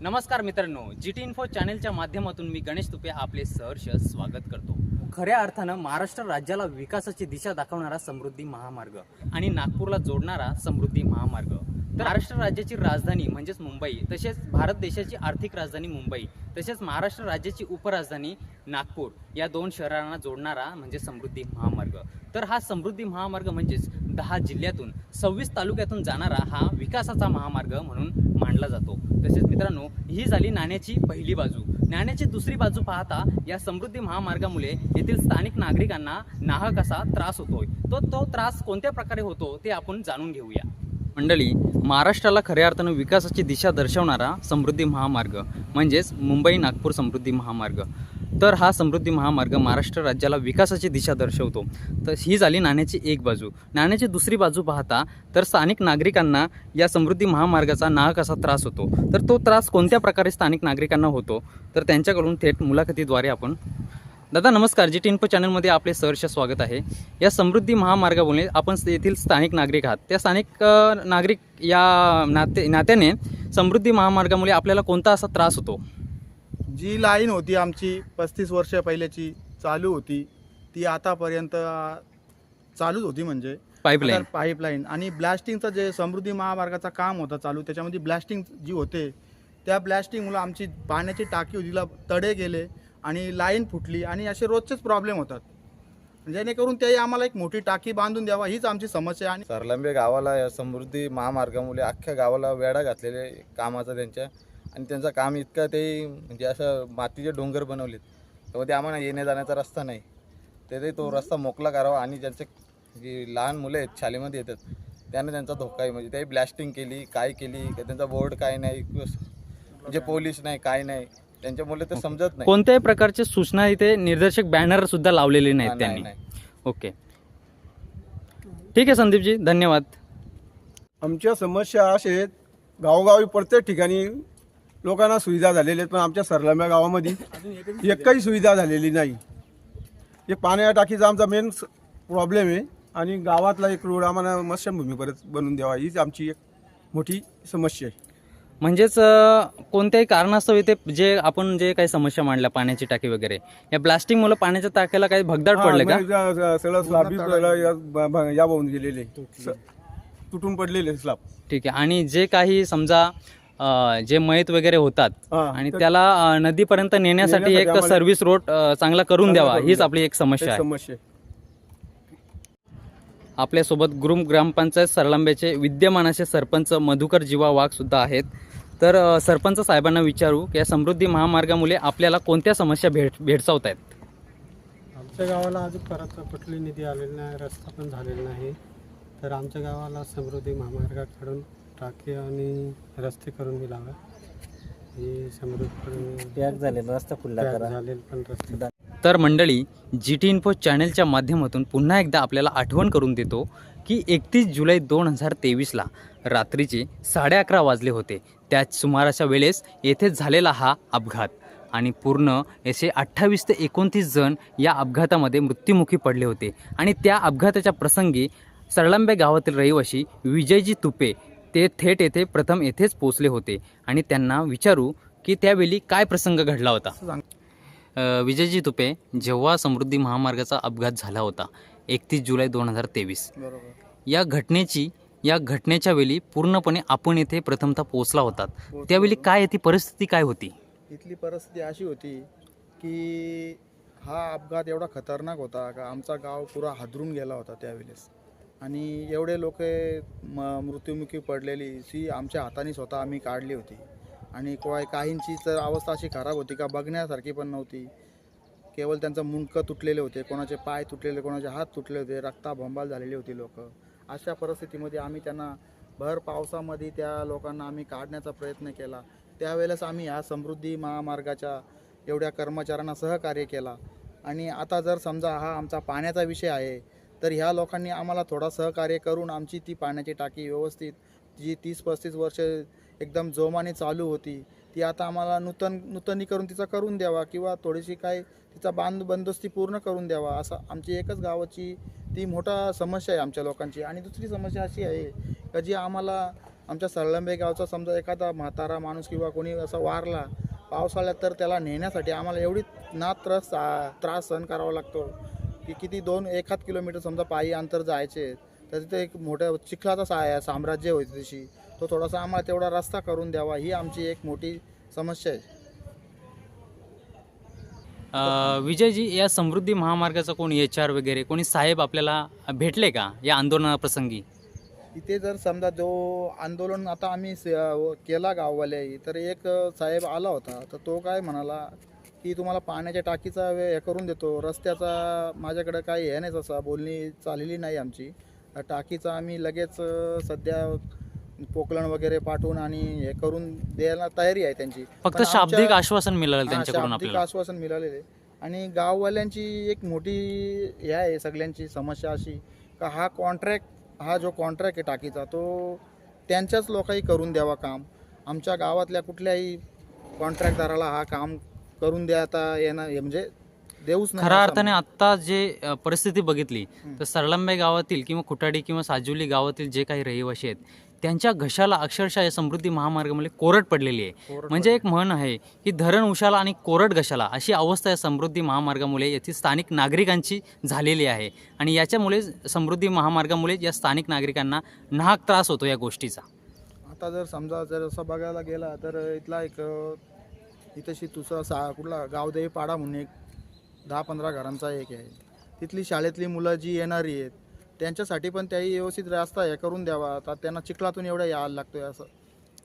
नमस्कार मित्रांनो G T info चॅनेलच्या माध्यमातून मी गणेश तुपे आपले सहर्ष स्वागत करतो. खऱ्या अर्थानं महाराष्ट्र राज्याला विकासाची दिशा दाखवणारा समृद्धी महामार्ग आणि नागपूरला जोडणारा समृद्धी महामार्ग. तर महाराष्ट्र राज्याची राजधानी म्हणजेच मुंबई तसेच भारत देशाची आर्थिक राजधानी मुंबई तसेच महाराष्ट्र राज्याची उपराजधानी नागपूर या दोन शहरांना जोडणारा म्हणजे समृद्धी महामार्ग. तर हा समृद्धी महामार्ग म्हणजेच दहा जिल्ह्यातून सव्वीस तालुक्यातून जाणारा हा विकासाचा महामार्ग म्हणून मानला जातो. तसेच मित्रांनो ही झाली नाण्याची पहिली बाजू. नाण्याची दुसरी बाजू पाहता या समृद्धी महामार्गामुळे येथील स्थानिक नागरिकांना नाहक असा त्रास होतोय. तो तो त्रास कोणत्या प्रकारे होतो ते आपण जाणून घेऊया. मंडळी महाराष्ट्राला खऱ्या अर्थानं विकासाची दिशा दर्शवणारा समृद्धी महामार्ग म्हणजेच मुंबई नागपूर समृद्धी महामार्ग. तर हा समृद्धी महामार्ग महाराष्ट्र राज्याला विकासाची दिशा दर्शवतो. तर ही झाली नाण्याची एक बाजू. नाण्याची दुसरी बाजू पाहता तर स्थानिक नागरिकांना या समृद्धी महामार्गाचा नाहक असा त्रास होतो. तर तो त्रास कोणत्या प्रकारे स्थानिक नागरिकांना होतो? तर त्यांच्याकडून थेट मुलाखतीद्वारे आपण दादा नमस्कार. जी टी चॅनलमध्ये आपले सहर्ष स्वागत आहे. या समृद्धी महामार्गामुळे आपण येथील स्थानिक नागरिक आहात. त्या स्थानिक नागरिक या नाते नात्याने समृद्धी महामार्गामुळे आपल्याला कोणता असा त्रास होतो? जी लाईन होती आमची पस्तीस वर्ष पहिल्याची चालू होती ती आतापर्यंत चालूच होती म्हणजे. पाईपलाईन पाईपलाईन आणि ब्लास्टिंगचं जे समृद्धी महामार्गाचं काम होतं चालू त्याच्यामध्ये ब्लास्टिंग जी होते त्या ब्लास्टिंगमुळं आमची पाण्याची टाकी तिला तडे गेले आणि लाईन फुटली आणि असे रोजचेच प्रॉब्लेम होतात. जेणेकरून त्याही आम्हाला एक मोठी टाकी बांधून द्यावा हीच आमची समस्या आणि सरलांबे गावाला या समृद्धी महामार्गामुळे अख्ख्या गावाला वेढा घातलेले कामाचा त्यांच्या आणि त्यांचं काम इतकं ते म्हणजे असं मातीचे डोंगर बनवलेत. त्यामध्ये आम्हाला येण्या जाण्याचा रस्ता नाही. ते तो रस्ता मोकळा करावा आणि ज्यांचे जी लहान मुलं आहेत शाळेमध्ये येतात त्यांना त्यांचा धोका आहे. म्हणजे ते ब्लॅस्टिंग केली काय केली का त्यांचा बोर्ड काय नाही म्हणजे पोलीस नाही काय नाही. त्यांच्यामुळे ते समजत नाही. कोणत्याही प्रकारचे सूचना इथे निर्देशक बॅनर सुद्धा लावलेले नाहीत नाही, त्यांनी. ओके. ठीक आहे संदीपजी. धन्यवाद. आमच्या समस्या अशा आहेत गावोगावी प्रत्येक ठिकाणी लोकांना सुविधा झालेल्या आहेत पण आमच्या सरलाम्या गावामध्ये एकही सुविधा झालेली नाही. एक पाण्या टाकीचा आमचा मेन प्रॉब्लेम आहे आणि गावातला एक रोड आम्हाला मत्स्यभूमी परत बनवून द्यावा हीच आमची एक मोठी समस्या आहे. म्हणजेच कोणत्याही कारणास्तव इथे जे आपण जे काही समस्या मांडल्या पाण्याची टाकी वगैरे या ब्लास्टिंगमुळे पाण्याच्या टाक्याला काही भगदाड पडले का? हा, म्हणजे सगळं स्लाब या होऊन गेलेले. तुटून पडलेले स्लाब ठीक आहे. आणि जे काही समजा अ, जे मयत वगैरे होतात हा, आणि त्याला अ, नदीपर्यंत नेण्यासाठी एक सर्व्हिस रोड अ, चांगला करून द्यावा. करून हीच द्यावा. आपली एक समस्या आहे. समस्या आहे. आपल्यासोबत ग्रुम ग्रामपंचायत सरलांब्याचे विद्यमान असे सरपंच मधुकर जीवा वाघ सुद्धा आहेत. तर अ, सरपंच साहेबांना विचारू की या समृद्धी महामार्गामुळे आपल्याला कोणत्या समस्या भेट भेडसावत आहेत आमच्या गावाला अजून परत कुठली निधी आलेली नाही रस्ता पण झालेला नाही. तर आमच्या गावाला समृद्धी महामार्गाकडून टाकी आणि रस्ते करून दिलावा ही समृद्धी पॅक झालेला रस्ता खुल्ला पॅक करा. झालेले पण रस्ते. तर मंडळी जी टी इन्फो चॅनलच्या माध्यमातून पुन्हा एकदा आपल्याला आठवण करून देतो की एकतीस जुलै दोन हजार तेवीसला रात्रीचे साडे अकरा वाजले होते. त्याच सुमाराच्या वेळेस येथे झालेला हा अपघात आणि पूर्ण असे अठ्ठावीस ते एकोणतीस जण या अपघातामध्ये मृत्युमुखी पडले होते. आणि त्या अपघाताच्या प्रसंगी सरळंबे गावातील रहिवासी विजयजी तुपे ते थेट येथे प्रथम येथेच पोचले होते. आणि त्यांना विचारू की त्यावेळी काय प्रसंग घडला होता? विजयजी तुपे जेव्हा समृद्धी महामार्गाचा अपघात झाला होता एकतीस जुलै दोन हजार तेवीस. या घटनेची या घटनेच्या वेळी पूर्णपणे आपण येथे प्रथमतः पोहोचला होतात त्यावेळी काय ती परिस्थिती काय होती? इथली परिस्थिती अशी होती की हा अपघात एवढा खतरनाक होता का आमचा गाव पुरा हादरून गेला होता त्यावेळेस. आणि एवढे लोक म मृत्युमुखी पडलेली ती आमच्या हाताने स्वतः आम्ही काढली होती. आणि कोय काहींची तर अवस्था अशी खराब होती का बघण्यासारखी पण नव्हती. केवळ त्यांचं मुंडकं तुटलेले होते कोणाचे पाय तुटलेले कोणाचे हात तुटले होते रक्ताभंबाल झालेली होती लोक. अशा परिस्थितीमध्ये आम्ही त्यांना भर पावसामध्ये त्या लोकांना आम्ही काढण्याचा प्रयत्न केला. त्यावेळेस आम्ही ह्या समृद्धी महामार्गाच्या एवढ्या कर्मचाऱ्यांना सहकार्य केला. आणि आता जर समजा हा आमचा पाण्याचा विषय आहे तर ह्या लोकांनी आम्हाला थोडा सहकार्य करून आमची ती पाण्याची टाकी व्यवस्थित जी तीस पस्तीस वर्ष एकदम जोमाने चालू होती ती आता आम्हाला नूतन नूतनीकरण तिचा करून द्यावा किंवा थोडीशी काय तिचा बांध बंदोस्ती पूर्ण करून द्यावा असं आमची एकच गावाची ती मोठा समस्या आहे आमच्या लोकांची. आणि दुसरी समस्या अशी आहे का जी आम्हाला आमच्या सरळंबे गावचा समजा एखादा म्हातारा माणूस किंवा कोणी असा वारला पावसाळ्यात तर त्याला नेण्यासाठी आम्हाला एवढी ना त्रास त्रास सहन करावा लागतो. की किती दोन एखाद किलोमीटर समजा पायी अंतर जायचे तर तिथे एक मोठ्या चिखलाचा सा साम्राज्य होती तशी तो थोडासा आम्हाला तेवढा रस्ता करून द्यावा ही आमची एक मोठी समस्या आहे. विजयजी या समृद्धी महामार्गाचा कोणी एच आर वगैरे कोणी साहेब आपल्याला भेटले का या आंदोलनाप्रसंगी? इथे जर समजा जो आंदोलन आता आम्ही केला गाववाले तर एक साहेब आला होता तर तो काय म्हणाला की तुम्हाला पाण्याच्या टाकीचा वे- हे करून देतो. रस्त्याचा माझ्याकडे काही हे नाही तसा बोलणी चाललेली नाही आमची. टाकीचा आम्ही लगेच सध्या पोकलन वगैरे पाठवून आणि हे करून द्यायला तयारी आहे त्यांची. फक्त शाब्दिक आश्वासन मिळालं त्यांच्याकडून शाब्दिक आपल्याला. आश्वासन मिळालेले. आणि गाववाल्यांची एक मोठी हे आहे सगळ्यांची समस्या अशी का हा कॉन्ट्रॅक्ट हा जो कॉन्ट्रॅक्ट आहे टाकीचा तो त्यांच्याच लोकांनी करून द्यावा काम. आमच्या गावातल्या कुठल्याही कॉन्ट्रॅक्टदाराला हा काम करून द्याता येणार हे म्हणजे देऊच नाही खऱ्या अर्थाने आत्ता जे परिस्थिती बघितली. तर सरलंबे गावातील किंवा खुटाडी किंवा साजुली गावातील जे काही रहिवासी आहेत त्यांच्या घशाला अक्षरशः या समृद्धी महामार्गामध्ये कोरड पडलेली आहे. म्हणजे एक म्हण आहे की धरण उशाला आणि कोरड घशाला अशी अवस्था या समृद्धी महामार्गामुळे येथील स्थानिक नागरिकांची झालेली आहे. आणि याच्यामुळे समृद्धी महामार्गामुळे या स्थानिक नागरिकांना नाहक त्रास होतो या गोष्टीचा. आता जर समजा जर असं बघायला गेला तर इथला एक अ, इथंशी तुझा सा कुठला गावदेवी पाडा म्हणून एक दहा पंधरा घरांचा एक आहे. तिथली शाळेतली मुलं जी येणारी आहेत त्यांच्यासाठी पण त्याही व्यवस्थित रस्ता हे करून द्यावा. आता त्यांना चिखलातून एवढं यायला लागतोय असं.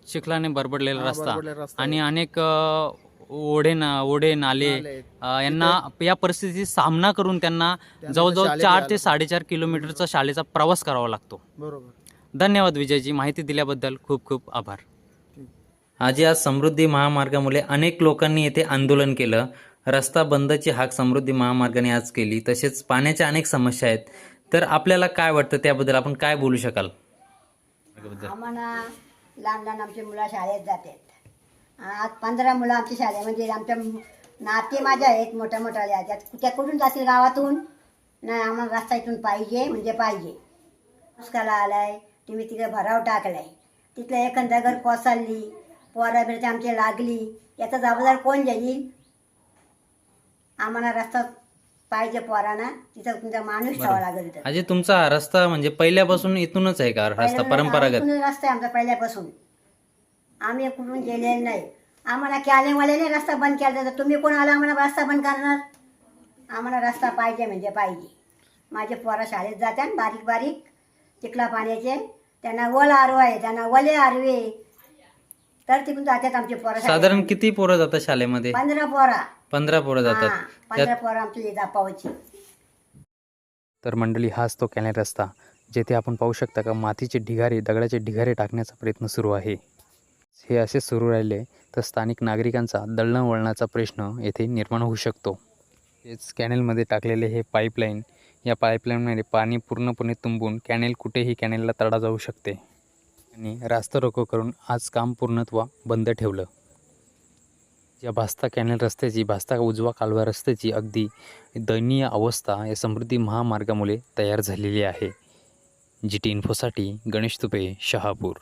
चिखलाने बरबडलेला हा, रस्ता. बरबडलेला रस्ता आणि. अनेक अ, ओढे ना ओढे नाले नाले आहेत. अ, यांना या परिस्थितीचा सामना करून त्यांना त्यांना जवळजवळ शाळेत चार यायला ते साडेचार किलोमीटरचा शाळेचा प्रवास करावा लागतो. बरोबर. धन्यवाद विजयजी माहिती दिल्याबद्दल खूप खूप आभार. आज या समृद्धी महामार्गामुळे अनेक लोकांनी येथे आंदोलन केलं. रस्ता बंदची हाक समृद्धी महामार्गाने आज केली. तसेच पाण्याच्या अनेक समस्या आहेत. तर आपल्याला काय वाटतं त्याबद्दल आपण काय बोलू शकाल? आम्हाला लहान लहान आमची मुलं शाळेत जातात. आज पंधरा मुलं आमच्या शाळेमध्ये आमच्या नाते माझ्या आहेत मोठ्या मोठ्या त्यात त्या कुठून जातील गावातून? नाही आम्हाला रस्ता इथून पाहिजे म्हणजे पाहिजे. मुस्काला आलाय तुम्ही तिकडे भराव टाकलाय. तिथलं एखादा घर कोसळली. पोरा बिरची आमची लागली. याचा जबाबदार कोण जाईल? आम्हाला रस्ता पाहिजे पोरांना. तिथं तुमचा माणूस ठेवावा लागेल इथं. अजय तुमचा हा रस्ता म्हणजे पहिल्यापासून इथूनच आहे का? रस्ता परंपरागत? रस्ता आहे आमचा पहिल्यापासून. आम्ही कुठून गेलेले नाही. आम्हाला कॅलेवाल्याने रस्ता बंद केला तर तुम्ही कोण आला? आम्हाला रस्ता बंद करणार? आम्हाला रस्ता पाहिजे म्हणजे पाहिजे. माझे पोरं शाळेत जातात बारीक बारीक. चिखला पाण्याचे त्यांना वल आरव आहे त्यांना वले आरवे. तर तिकडून जातात आमचे पोरं. साधारण किती पोरं जातात शाळेमध्ये? पंधरा पोरा. पंधरा पोरं जातात. पंधरा पोरं आमची जापावची तर मंडळी हाच तो कॅनल रस्ता जेथे आपण पाहू शकता का मातीचे ढिगारे दगडाचे ढिगारे टाकण्याचा प्रयत्न सुरू आहे. हे असे सुरू राहिले तर स्थानिक नागरिकांचा दळणवळणाचा प्रश्न येथे निर्माण होऊ शकतो. तेच कॅनेलमध्ये टाकलेले हे पाईपलाईन या पाईपलाईनमध्ये पाणी पूर्णपणे तुंबून कॅनेल कुठेही कॅनेलला तडा जाऊ शकते. आणि रास्ता रोको करून आज काम पूर्णत्वा बंद ठेवलं. या भास्ता कॅनल रस्त्याची भास्ता उजवा कालवा रस्त्याची अगदी दयनीय अवस्था या समृद्धी महामार्गामुळे तयार झालेली आहे. जी टी इन्फोसाठी गणेश तुपे शहापूर.